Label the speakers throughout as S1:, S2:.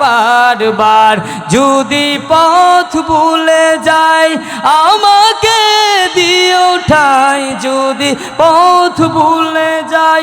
S1: বারবার যদি পথ ভুলে যাই আমাকে দিও ঠাই। যদি পথ ভুলে যাই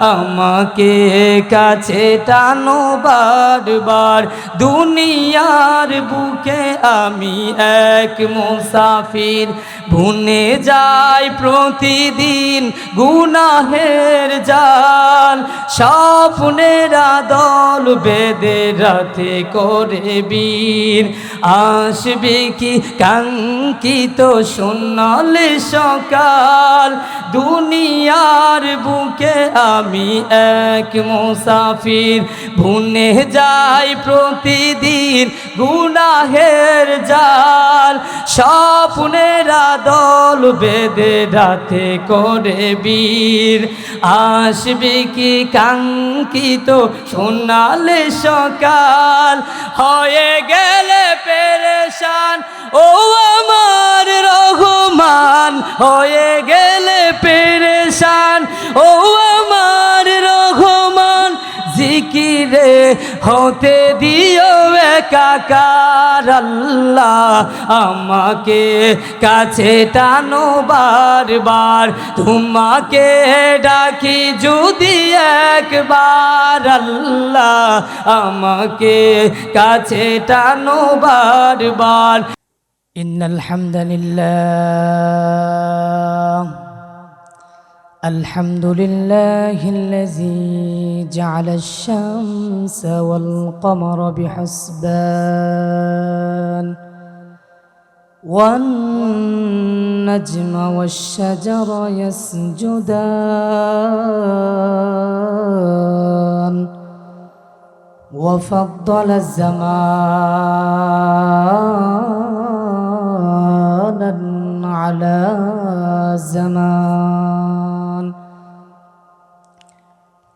S1: আমাকে কাছে টানো বারবার। দুনিয়ার বুকে আমি এক মুসাফির। ভুনে যাই প্রতিদিন গুনাহের জাল। স্বপ্নেরা দল বেদে রাতে করে বীর। আসবে কি কাঙ্কিত সোনালে সকাল? দুনিয়ার বুকে আমি এক মুসাফির, ভুনে যাই প্রতিদিন গুনাহের জাল, স্বপ্নেরা দল বেদে রাতে করে বীর। আসবে কি কাঙ্কিত সোনালে সকাল? হয়ে গেলে পেরেশান, ও আমার রহমান। হয়ে গেলে পেরেশান, ও আমার রহমান, জিকিরে হতে দিও একাকার আল্লাহ, আমাকে কাছে টানো বারবার, তোমাকে ডাকি যদি একবার আল্লাহ, আমাকে কাছে টানো বারবার। ইন্নাল হামদানিল্লাহ الحمد لله الذي جعل الشمس والقمر بحسبان والنجم والشجر يسجدان وفضل زمانا على زمان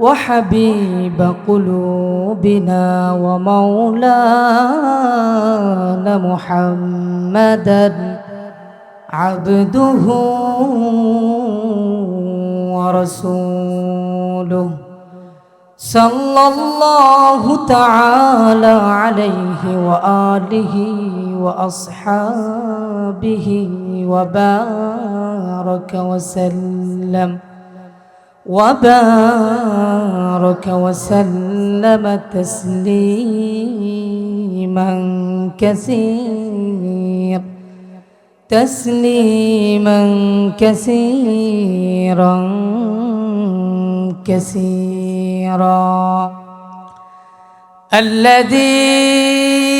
S1: وحبيب قلوبنا ومولانا محمدا عبده ورسوله صلى الله تعالى عليه وآله وأصحابه وبارك وسلم وبارك وسلم تسليما كثيرا تسليما كثيرا كثيرا. الذي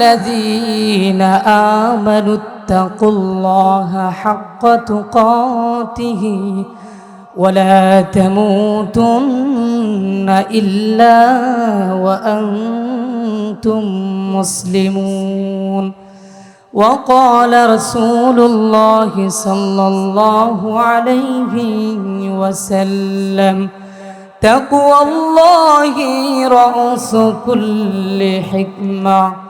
S1: الذين آمنوا اتقوا الله حق تقاته ولا تموتن إلا وأنتم مسلمون. وقال رسول الله صلى الله عليه وسلم تقوى الله رأس كل حكمة.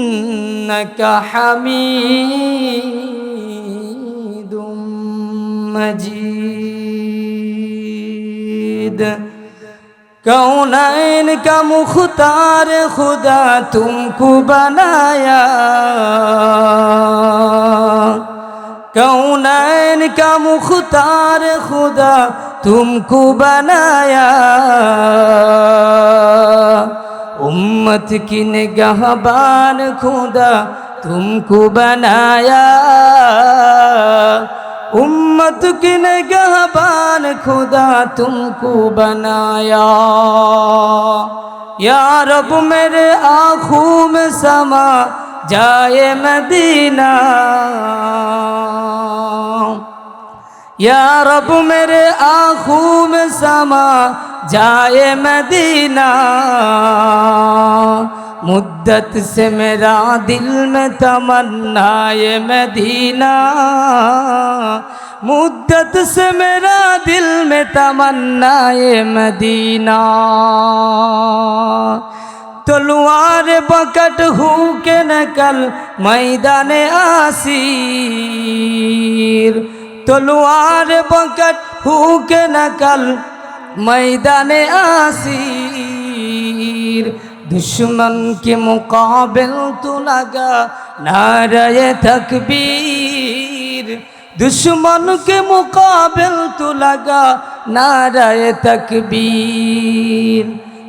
S1: إنك حميد مجيد کونین کا مختار خدا تم کو بنایا کونین کا مختار خدا تم کو بنایا उम्मत की निगहबान खुदा तुमको बनाया उम्मत की निगहबान खुदा तुमको बनाया या रब मेरे आँखों में समा जाए मदीना या रब मेरे आँखों में समा, जाए मदीना। मुद्दत से मेरा दिल में तमन्ना, ये मदीना। मुद्दत से मेरा दिल में तमन्ना, ये मदीना। तलवार बकट हो के नकल, मैदान आसीर। তলোয়ার বকট হুক নকল, ময়দানে আসির। দুশ্মন কে মুকাবিল তু লাগা নারায় তকবীর। দুশ্মন কে মুকাবিল তু লাগা নারায় তকবীর।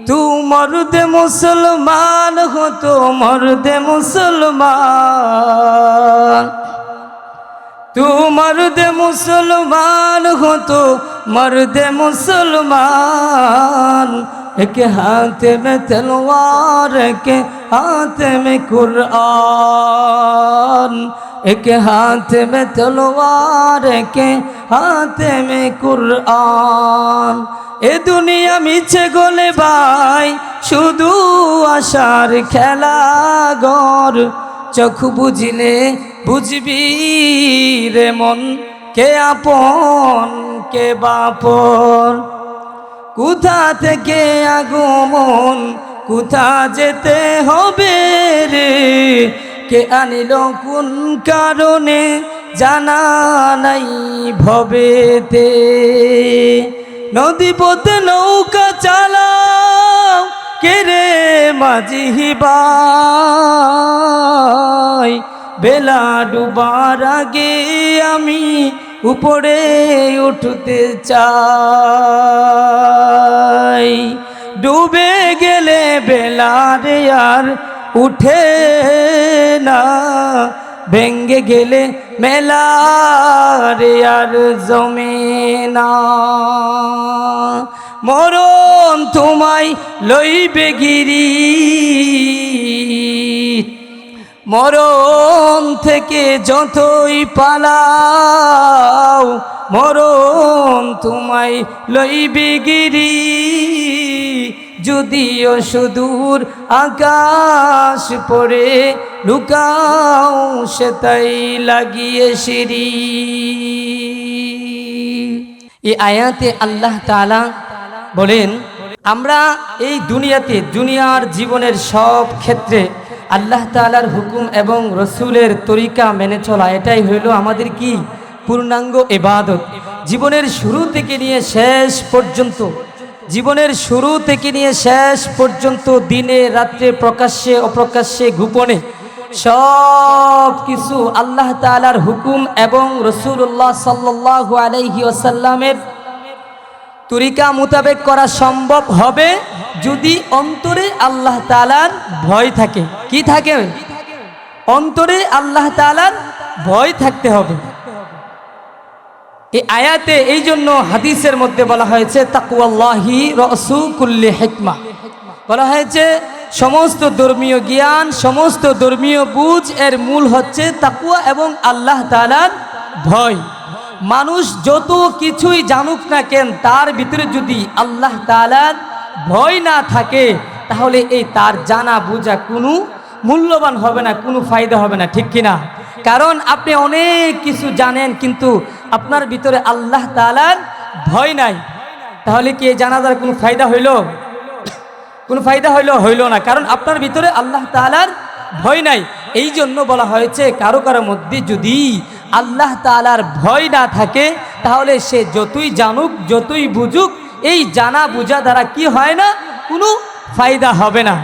S1: তু মরদ মুসলমান হো তো মরদ মুসলমান। তু মরদে মুসলমান হো তো মরদে মুসলমান একে হাতে মে তলোয়ার একে হাতে মে কুরআন একে হাতে মে তলোয়ার একে হাতে মে কুরআন এ দুনিয়া মিছে গলে ভাই শুধু আশার খেলা গড় চোখ বুঝিলে বুঝবি রে মন, কে আপন, কে বাপন? কোথা থেকে আগমন, কোথা যেতে হবে রে? কে আনিল কোন কারণে, জানা নাই ভবেতে। নদী পথে নৌকা চালাও কে রে মাঝি বাই বেলা ডুবার আগে আমি উপরে উঠতে চাই। ডুবে গেলে বেলারে আর উঠে না। ভেঙ্গে গেলে মেলারে আর জমে না। মরণ তোমায় লইবে গিরি। মরণ থেকে যতই পালাও, মরণ তোমায় লইবে গিরি। যদিও সুদূর আকাশ পড়ে, লুকাও সে তাই লাগিয়ে সিঁড়ি। এই আয়াতে আল্লাহ তাআলা বলেন, আমরা এই দুনিয়াতে দুনিয়ার জীবনের সব ক্ষেত্রে আল্লাহ তাআলার হুকুম এবং রসুলের তরিকা মেনে চলা, এটাই হইল আমাদের কি? পূর্ণাঙ্গ এবাদত জীবনের শুরু থেকে নিয়ে শেষ পর্যন্ত, জীবনের শুরু থেকে নিয়ে শেষ পর্যন্ত দিনে, রাত্রে, প্রকাশ্যে, অপ্রকাশ্যে, গোপনে সব কিছু আল্লাহ তাআলার হুকুম এবং রসুল্লাহ সাল্লাল্লাহু আলাইহি ওয়াসাল্লামের তরিকা মোতাবেক করা সম্ভব হবে যদি অন্তরে আল্লাহ তালার ভয় থাকে। কি থাকে? অন্তরে আল্লাহ তালার ভয় থাকতে হবে। এই আয়াতে এই জন্য হাদিসের মধ্যে বলা হয়েছে তাকুয়াল্লাহি রসু কুল্লি হেকমা। বলা হয়েছে, সমস্ত ধর্মীয় জ্ঞান, সমস্ত ধর্মীয় বুঝ এর মূল হচ্ছে তাকুয়া এবং আল্লাহ তালার ভয়। মানুষ যত কিছুই জানুক না কেন, তার ভিতরে যদি আল্লাহ তালার ভয় না থাকে, তাহলে এই তার জানা বোঝা কোনো মূল্যবান হবে না, কোনো ফায়দা হবে না, ঠিক কিনা? কারণ আপনি অনেক কিছু জানেন, কিন্তু আপনার ভিতরে আল্লাহ তালার ভয় নাই। তাহলে কি এই জানাজার কোনো ফায়দা হইল? কোনো ফায়দা হইল? হইল না। কারণ আপনার ভিতরে আল্লাহ তালার ভয় নাই। এই জন্য বলা হয়েছে, কারও কারও মধ্যে যদি আল্লাহ তালার ভয় না থাকে, তাহলে সে যতই জানুক, যতই বুঝুক, এই জানা বুঝা দ্বারা কি হয় না? কোনো ফায়দা হবে না।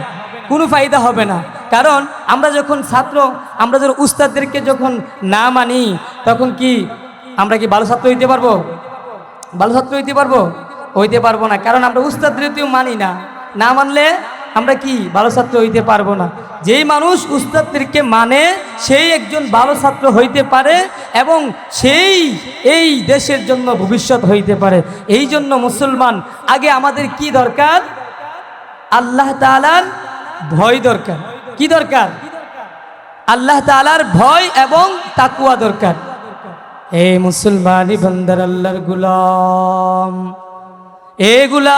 S1: কোনো ফায়দা হবে না। কারণ আমরা যখন ছাত্র, আমরা যখন উস্তাদদেরকে যখন না মানি, তখন কি আমরা কি ভালো ছাত্র হইতে পারব? ভালো ছাত্র হইতে পারব? হইতে পারব না। কারণ আমরা উস্তাদদেরকেও মানি না। না মানলে আমরা কি ভালো ছাত্র হইতে পারব না? যেই মানুষ উস্তাদদেরকে মানে সেই একজন ভালো ছাত্র হইতে পারে এবং সেই, এই দেশের জন্য ভবিষ্যৎ হইতে পারে। এই জন্য মুসলমান, আগে আমাদের কি দরকার? আল্লাহ তালার ভয় দরকার। কি দরকার? আল্লাহ তালার ভয় এবং তাকুয়া দরকার। এ মুসলমানি বন্দর আল্লাহর গুলাম, এ গুলাম।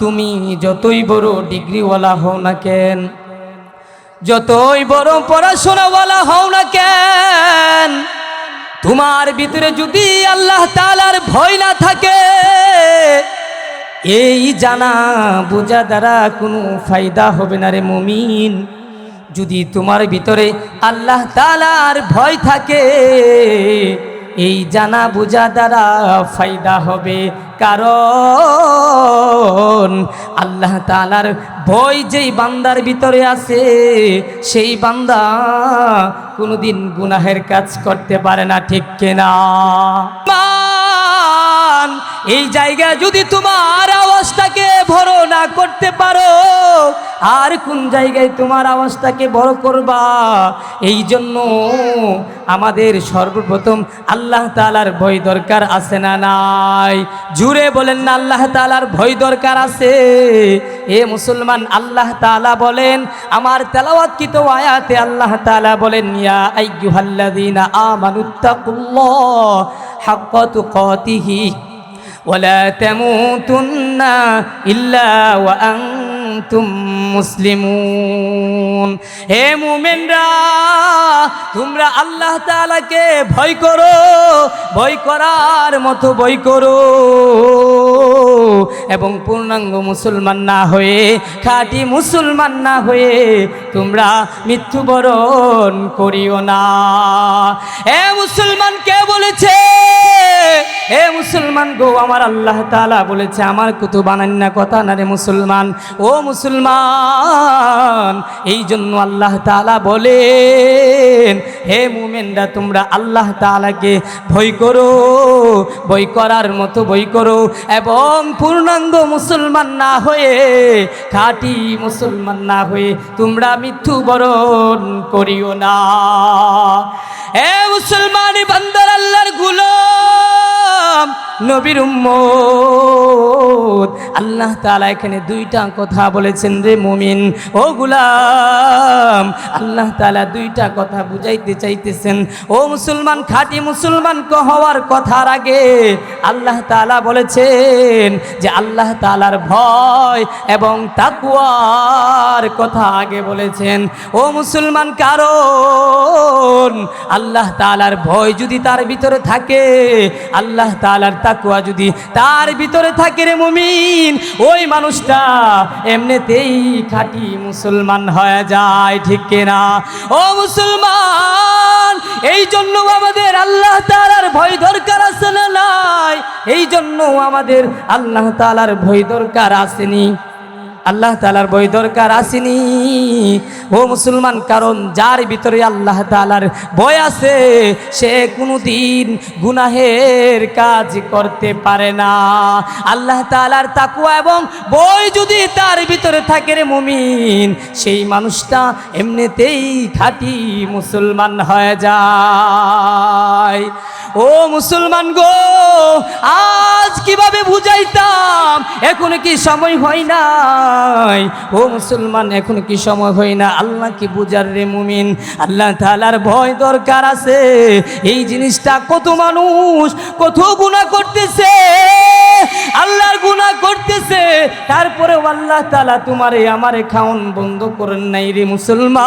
S1: তুমি যতই বড় ডিগ্রিওয়ালা হও না কেন, যতই বড় পড়াশোনাওয়ালা হও না কেন, তোমার ভিতরে যদি আল্লাহ তালার ভয় না থাকে, এই জানা বোঝা দ্বারা কোনো ফায়দা হবে না রে মুমিন। যদি তোমার ভিতরে আল্লাহ তালার ভয় থাকে এই জানা বুঝা দ্বারা ফায়দা হবে। কারণ আল্লাহ তালার ভয় যেই বান্দার ভিতরে আছে, সেই বান্দা কোনোদিন গুনাহের কাজ করতে পারে না, ঠিক কেনা? মান, এই জায়গায় যদি তোমার আওয়াজটাকে বড় না করতে পারো আর কোন জায়গায় তোমার আওয়াজটাকে বড় করবা? এই জন্য আমাদের সর্বপ্রথম আল্লাহ তালার ভয় দরকার আছে না নাই? জুড়ে বলেন না আল্লাহ তালার ভয় দরকার আছে। এ মুসলমান আল্লাহ তালা বলেন আমার তেলাওয়াতকৃত আয়াতে আল্লাহ তালা বলেন ইয়া আইয়ুহাল্লাযীনা আমানুত্তাকুল্লাহ হাক্কা তুকাতিহি ولا تموتن إلا وأنتم মুসলিমুন। হে মুমিনরা, তোমরা আল্লাহ তাআলাকে ভয় করো, ভয় করার মতো ভয় করো। এবং পূর্ণাঙ্গ মুসলমান না হয়ে, খাঁটি মুসলমান না হয়ে তোমরা মৃত্যুবরণ করিও না। হে মুসলমান, কে বলেছে? হে মুসলমান গো, আমার আল্লাহ তাআলা বলেছে, আমার কুতু বানান্না কথা না রে মুসলমান? ও মুসলমান এই জন্য আল্লাহ তাআলা বলেন, হে মুমেনরা, তোমরা আল্লাহ তাআলাকে ভয় করো, ভয় করার মতো ভয় করো এবং পূর্ণাঙ্গ মুসলমান না হয়ে, খাঁটি মুসলমান না হয়ে তোমরা মৃত্যুবরণ করিও না। হে মুসলমান বান্দার আল্লাহর গুলাম নবীর উম্মত। আল্লাহ তাআলা এখানে দুইটা কথা বলেছেন রে মুমিন। ও গুলাম, আল্লাহ তাআলা দুইটা কথা বুঝাইতে চাইতেছেন। ও মুসলমান, খাঁটি মুসলমান হওয়ার কথার আগে আল্লাহ তাআলা বলেছেন যে আল্লাহ তাআলার ভয় এবং তাকুয়ার কথা আগে বলেছেন। ও মুসলমান, কারণ আল্লাহ তাআলার ভয় যদি তার ভিতরে থাকে, আল্লাহ তাআলার তাকুয়া যদি তার ভিতরে থাকে রে মুমিন, ওই মানুষটা এমনিতেই খাঁটি মুসলমান হয়ে যায়, ঠিক কিনা? ও মুসলমান, এই জন্য আমাদের আল্লাহ তালার ভয় দরকার আছে না নাই? এই জন্য আমাদের আল্লাহ তালার ভয় দরকার আসেনি। আল্লাহ তালার বই দরকার আসেনি। ও মুসলমান, কারণ যার ভিতরে আল্লাহ তালার বই আছে, সে কোনোদিন গুনাহের কাজ করতে পারে না। আল্লাহ তালার তাকুয়া এবং বই যদি তার ভিতরে থাকে রে মুমিন, সেই মানুষটা এমনিতেই খাঁটি মুসলমান হয়ে যায়। ও মুসলমান গো, আজ কীভাবে বুঝাইতাম? এখন কি সময় হয় নাই? ও মুসলমান, এখন কি সময় হয় না? আল্লাহ কি বুঝার রে মুমিন? আল্লাহ তালার ভয় দরকার আছে। এই জিনিসটা কত মানুষ কত গুণা করতেছে। আল্লাহর গুণা করতেছে। তারপরে আল্লাহ তালা তোমারে আমারে খাওন বন্ধ করেন নাই রে মুসলমান।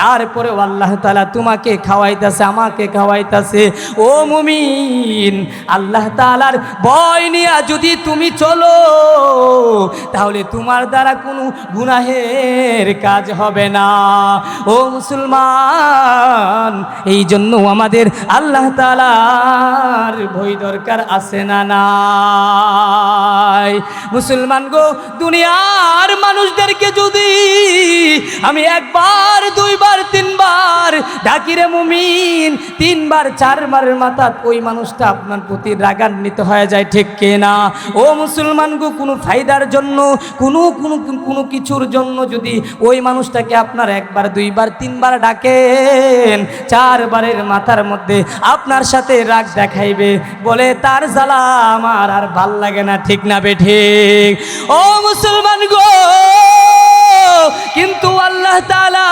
S1: তারপরেও আল্লাহ তালা তোমাকে খাওয়াইতেছে, আমাকে খাওয়াইতেছে। ও মুমিন, আল্লাহ তালার ভয় নিয়া যদি তুমি চলো, তাহলে তোমার দ্বারা কোনো গুনাহের কাজ হবে না। ও মুসলমান এই জন্য আমাদের আল্লাহ তালার ভয় দরকার আছে না নাই। মুসলমান গো, দুনিয়ার মানুষদেরকে যদি আমি একবার দুইবার তিনবার। ডাকিরে মুমিন, তিনবার চারবারের মাথা ওই মানুষটা আপনার প্রতি রাগান্বিত হয়ে যায়, ঠিক কে না ও মুসলমান গো, কোনো ফায়দার জন্য, কোনো কোনো কোনো কিছুর জন্য যদি ওই মানুষটাকে আপনার একবার, দুইবার, তিনবার ডাকেন, চারবারের মাথার মধ্যে আপনার সাথে রাগ দেখাইবে, বলে, তার জ্বালা আমার আর ভালো লাগে না। ঠিক না বে ঠিক? ও মুসলমান গো কিন্তু আল্লাহ তাআলা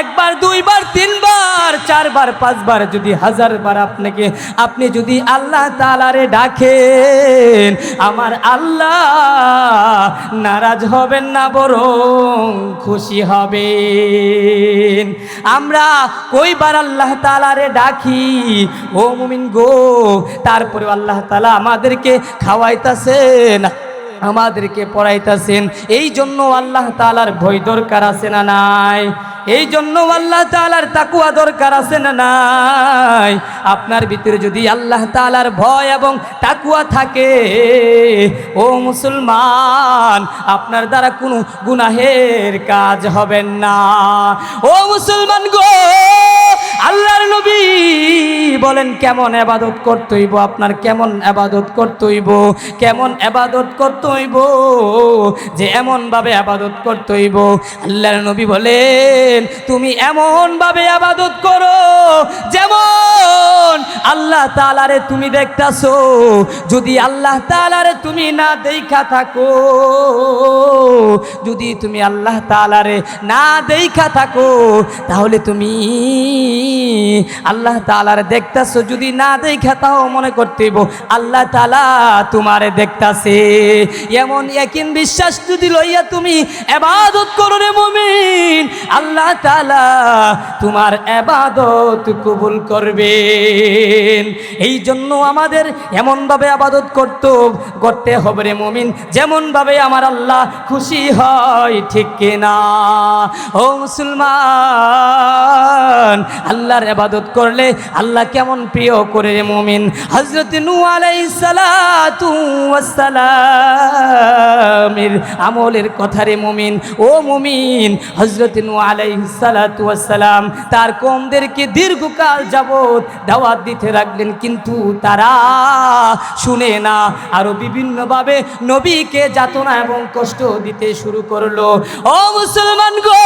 S1: একবার, দুইবার, তিনবার, চারবার, পাঁচবার যদি হাজারবার আপনাকে, আপনি যদি আল্লাহ তাআলারে ডাকেন, আমার আল্লাহ নারাজ হবেন না, বরং খুশি হবেন। আমরা কইবার আল্লাহ তালারে ডাকি, ও মুমিন গো তারপরে আল্লাহ তালা আমাদেরকে খাওয়াইতাছেন। আমাদেরকে পড়াইতেছেন। এই জন্য আল্লাহ তালার ভয় দরকার আছে না নাই? এই জন্য আল্লাহ তালার তাকুয়া দরকার আছে না নাই? আপনার ভিতরে যদি আল্লাহ তালার ভয় এবং তাকুয়া থাকে, ও মুসলমান, আপনার দ্বারা কোনো গুনাহের কাজ হবেন না। ও মুসলমান গো, আল্লাহর নবী বলেন, কেমন আবাদত করতে হইব আপনার? কেমন আবাদত করতে হইব? কেমন আবাদত করতে হইব? যে এমন ভাবে আবাদত করতে হইব? আল্লাহর নবী বলেন, তুমি এমন ভাবে আবাদত করো যেমন আল্লাহ তালারে তুমি দেখতাছো। যদি আল্লাহ তালারে তুমি না দেখা থাকো, যদি তুমি আল্লাহ তালারে না দেখা থাকো, তাহলে তুমি আল্লাহ তালার দেখতাছো। যদি না দেখা, তাও মনে করতেইব আল্লাহ তালা তোমারে দেখতাছে। এমন একিন বিশ্বাস যদি লইয়া তুমি এবাদত করো রে মমিন, আল্লাহ তালা তোমার এবাদত কবুল করবেন। এই জন্য আমাদের এমনভাবে আবাদত করতে করতে হবে রে মমিন। যেমনভাবে আমার আল্লাহ খুশি হয়, ঠিক কিনা? ও মুসলমান, আল্লাহর আবাদত করলে আল্লাহ কেমন প্রিয় করে রে মমিন। হজরত নু আমলের কথা রে মমিন। ও মমিন হজরত নু আলাইসালাম তার কোমদেরকে দীর্ঘকাল যাবৎ দাওয়াত দিতে রাখলেন, কিন্তু তারা শুনে না। আরও বিভিন্নভাবে নবীকে যাতনা এবং কষ্ট দিতে শুরু করল। ও মুসলমান গো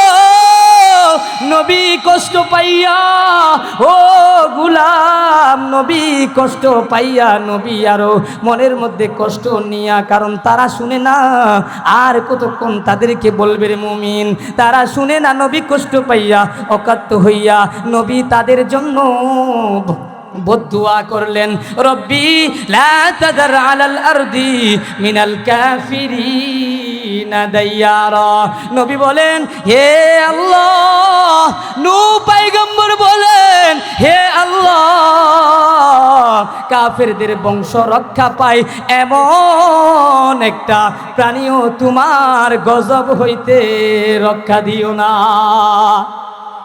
S1: নবী কষ্ট পাইয়া, ও গুলাম, নবী কষ্ট পাইয়া, নবী আরও মনের মধ্যে কষ্ট নিয়া, কারণ তারা শুনে না, আর কতক্ষণ তাদেরকে বলবে রে মুমিন? তারা শুনে না, নবী কষ্ট পাইয়া অকাত্ত হইয়া, নবী তাদের জন্য বদুয়া করলেন, রব্বি, লা তাদার আলাল আরদি মিনাল কাফিরিনা দাইয়ারা। নবী বলেন, হে আল্লাহ। নূ পয়গম্বর বলেন, হে আল্লাহ। কাফেরদের বংশ রক্ষা পায়, এমন একটা প্রাণীও তোমার গজব হইতে রক্ষা দিও না।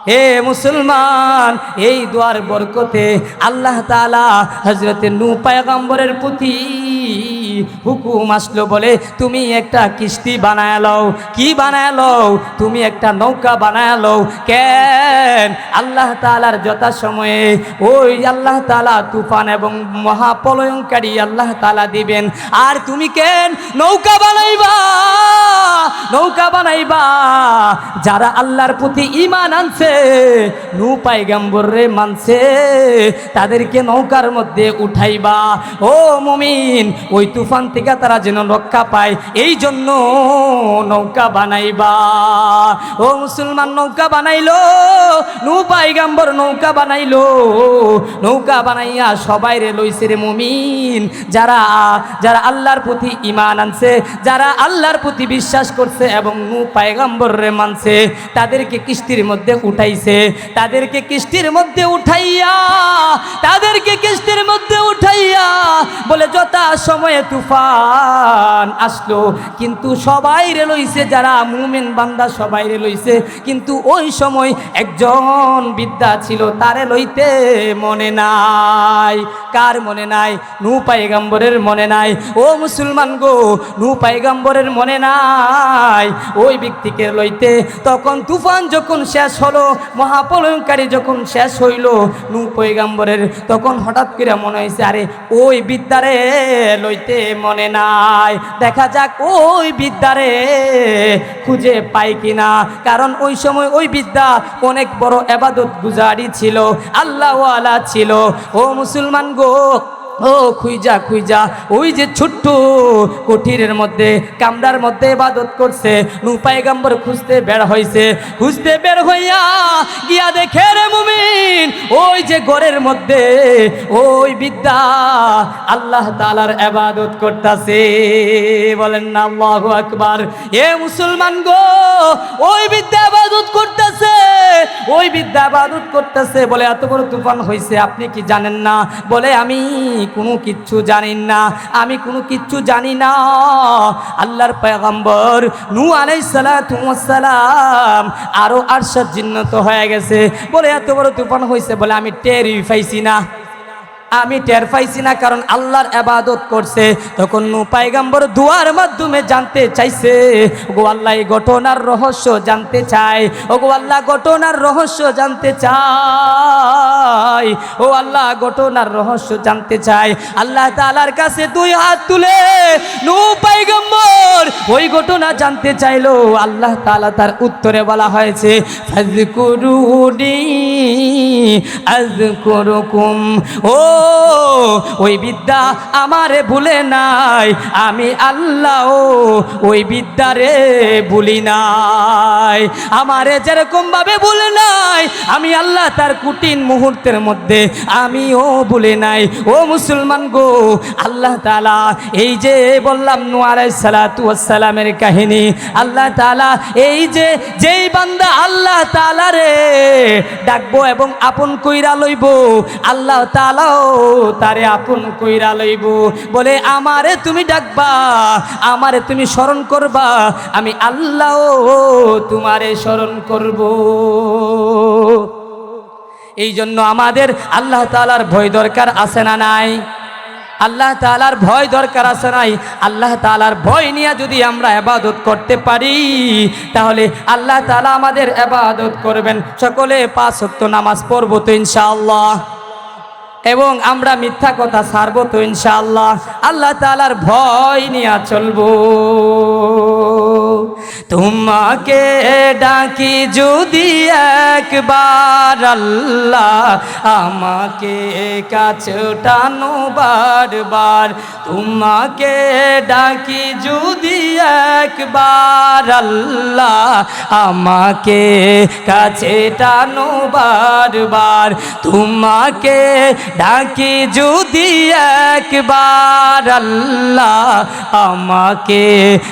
S1: হে মুসলমান, এই দোয়ার বরকতে আল্লাহ তালা হজরতে নু পায়গম্বরের প্রতি হুকুম আসলো বলে, তুমি একটা কিস্তি বানায় লও। কি বানায় লও? তুমি একটা নৌকা বানায় লও। কেন? আল্লাহ তালার যথা সময়ে ওই আল্লাহ তালা তুফান এবং মহাপলয়ঙ্কারী আল্লাহ তালা দিবেন। আর তুমি কেন নৌকা বানাইবা? নৌকা বানাইবা। যারা আল্লাহর প্রতি ইমান আনছে, নু পাইগাম্বর রে মানছে, তাদেরকে নৌকার মধ্যে উঠাইবা। ও মুমিন, ওই তুফান থেকে তারা যেন রক্ষা পায় এই জন্য নৌকা বানাইবা। ও মুসলমান, নৌকা বানাইলো, নু পাইগাম্বর নৌকা বানাইলো। নৌকা বানাইয়া সবাই রে লইছে রে মুমিন। যারা যারা আল্লাহর প্রতি ইমান আনছে, যারা আল্লাহর প্রতি বিশ্বাস করছে এবং নু পায়গাম্বর রে মানছে, তাদেরকে কিস্তির মধ্যে উঠাইছে। তাদেরকে কিস্তির মধ্যে উঠাইয়া, তাদেরকে কিস্তির মধ্যে উঠাইয়া বলে, যথা সময়ে তুফান আসলো। কিন্তু সবাই রে লইছে, যারা মুমেন বান্দা সবাই রে লইছে। কিন্তু ওই সময় একজন বিদ্যা ছিল, তারে লইতে মনে নাই। কার মনে নাই? নু পাইগাম্বরের মনে নাই। ও মুসলমান গো নু পাইগাম্বরের মনে নাই। ওই ব্যক্তিকে লইতে। তখন তুফান যখন শেষ হলো মহাপলয়ঙ্কারী যখন শেষ হইল নু পৈগাম্বরের তখন হঠাৎ করে মনে হয়েছে আরে, ওই বিদ্যারে লইতে মনে নাই। দেখা যাক ওই বিদ্যারে খুঁজে পাই কিনা। কারণ ওই সময় ওই বিদ্যা অনেক বড় এবাদত গুজারি ছিল, আল্লাহওয়ালা ছিল। ও মুসলমান গো ও খুইজা খুইজা, ওই যে ছোট্ট কুঠিরের মধ্যে, কামরার মধ্যে ইবাদত করছে, নু পায়গাম্বর খুঁজতে বের হইছে। খুঁজতে বের হইয়া গিয়া দেখে রে মুমিন, ওই যে ঘরের মধ্যে, ওই বিদ্যা আল্লাহ তালার এবাদত করতাছে। বলেন না, আল্লাহ আকবার। এ মুসলমান গো, ওই বিদ্যা আবাদত করতেছে, ওই বিদ্যা আবাদত করতেছে বলে এত বড় তুফান হয়েছে আপনি কি জানেন না? বলে, আমি কোনো কিচ্ছু জানি না। আমি কোনো কিচ্ছু জানি না। আল্লাহর পয়গম্বর নু আলাই সালাম আরও আরশাদ জিন্নত হয়ে গেছে। বলে এত বড় তুফান হয়েছে বলে আমি টেরই পাইছি না। আমি টের পাইছি না, কারণ আল্লাহর আবাদত করছে। তখন নু পাইগাম্বর দুয়ার মাধ্যমে জানতে চাইছে, ওগো আল্লাহ, এই ঘটনার রহস্য জানতে চাই। ওগো আল্লাহ, ঘটনার রহস্য জানতে চাই। ও আল্লাহ, ঘটনার রহস্য জানতে চাই। আল্লাহ তালার কাছে দুই হাত তুলে নু পাইগাম্বর ওই ঘটনা জানতে চাইলো। আল্লাহ তাআলা তার উত্তরে বলা হয়েছে ফাজকুরুনি আজকুরুকুম ও ওই বিদ্যা আমারে ভুলে নাই। আমি আল্লাহ, ওই বিদ্যারে ভুলি নাই। আমারে যেরকম ভাবে ভুলে নাই, আমি আল্লাহ তার কুটিন মুহূর্তের মধ্যে আমিও ভুলে নাই। ও মুসলমান গো, আল্লাহ তালা এই যে বললাম নোয়ারাই সালাতু সালামের কাহিনী, আল্লাহ তালা এই যে, যেই বান্দা আল্লাহ তালা রে ডাকবো এবং আপন কইরা লইব, আল্লাহ তালাও তারে আপন কইরা লইব। বলে, আমারে তুমি ডাকবা, আমারে তুমি স্মরণ করবা, আমি আল্লাহ তোমারে স্মরণ করব। এই জন্য আমাদের আল্লাহ তালার ভয় দরকার আছে না নাই? আল্লাহ তালার ভয় দরকার আছে নাই? আল্লাহ তালার ভয় নিয়ে যদি আমরা আবাদত করতে পারি, তাহলে আল্লাহ তালা আমাদের আবাদত করবেন। সকলে পাঁচ নামাজ পড়ব তো ইনশাআল্লাহ। এবং আমরা মিথ্যা কথা সারব তো ইনশাআল্লাহ। আল্লাহ তালার ভয় নিয়ে চলব। তোমাকে ডাকি যদি একবার আল্লাহ আমাকে কাছে টানো বারবার। তোমাকে ডাকি যদি একবার আল্লাহ আমাকে কাছে টানো বারবার। তোমাকে ডাকি যদি একবার আল্লাহ আমাকে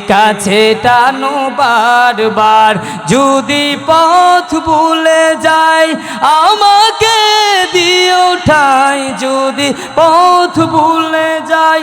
S1: কাছে টানো বারবার। যদি পথ ভুলে যায় আমাকে দিয়ে ওঠাই যদি পথ ভুলে যায়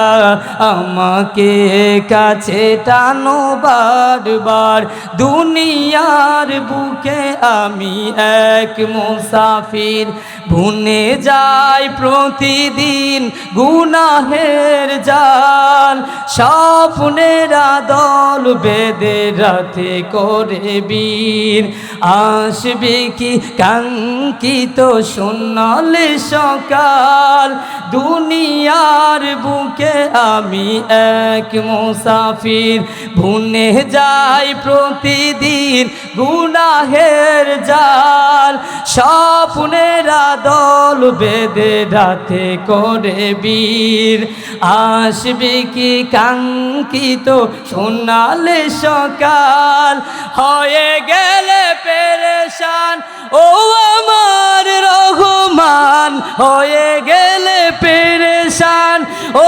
S1: আমাকে কাছে টানো বারবার। দুনিয়ার বুকে আমি এক মুসাফির। ভুনে যাই প্রতিদিন গুনাহের জাল। স্বপ্নের দল বেদে রাতে করে বীর। আসবে কি কাঙ্কিত সোনালে সকাল? দুনিয়ার বুকে আমি এক মুসাফির, ভুনে যাই প্রতিদিন গুনাহের জাল, স্বপ্নের দল বেদে রাতে করে বীর। আসবে কি কাঙ্কিত সোনালে সকাল? হয়ে গেলে পেরেশান, ও আমার রহমান। হয়ে গেলে পেরেশান, ও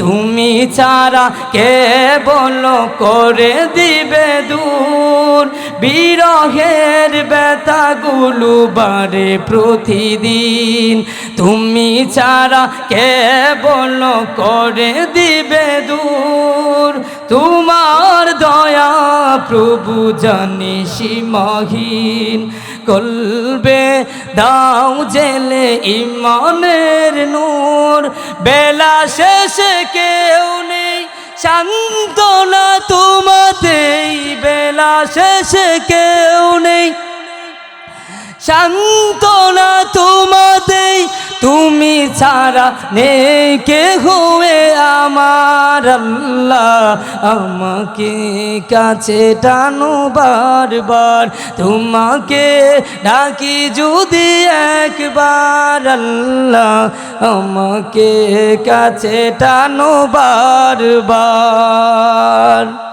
S1: তুমি ছাড়া কে বলো করে দিবে দূর? বিরহের ব্যথাগুলো বারে প্রতিদিন। তুমি ছাড়া কে বল করে দিবে দূর? তোমার দয়া প্রভু জানি সীমাহীন। কলবে দাও জেলে ইমানের নূর। বেলা শেষে কেউ নেই শান্তনা তোমাতেই। বেলা শেষে কেউ নেই শান্তনা তোমাতেই। তুমি ছাড়া নেই কে হুয়ে আমার আল্লাহ। আমাকে কাছে টানো বারবার। তোমাকে ডাকি যদি একবার আল্লাহ। আমাকে কাছে টানো বারবার।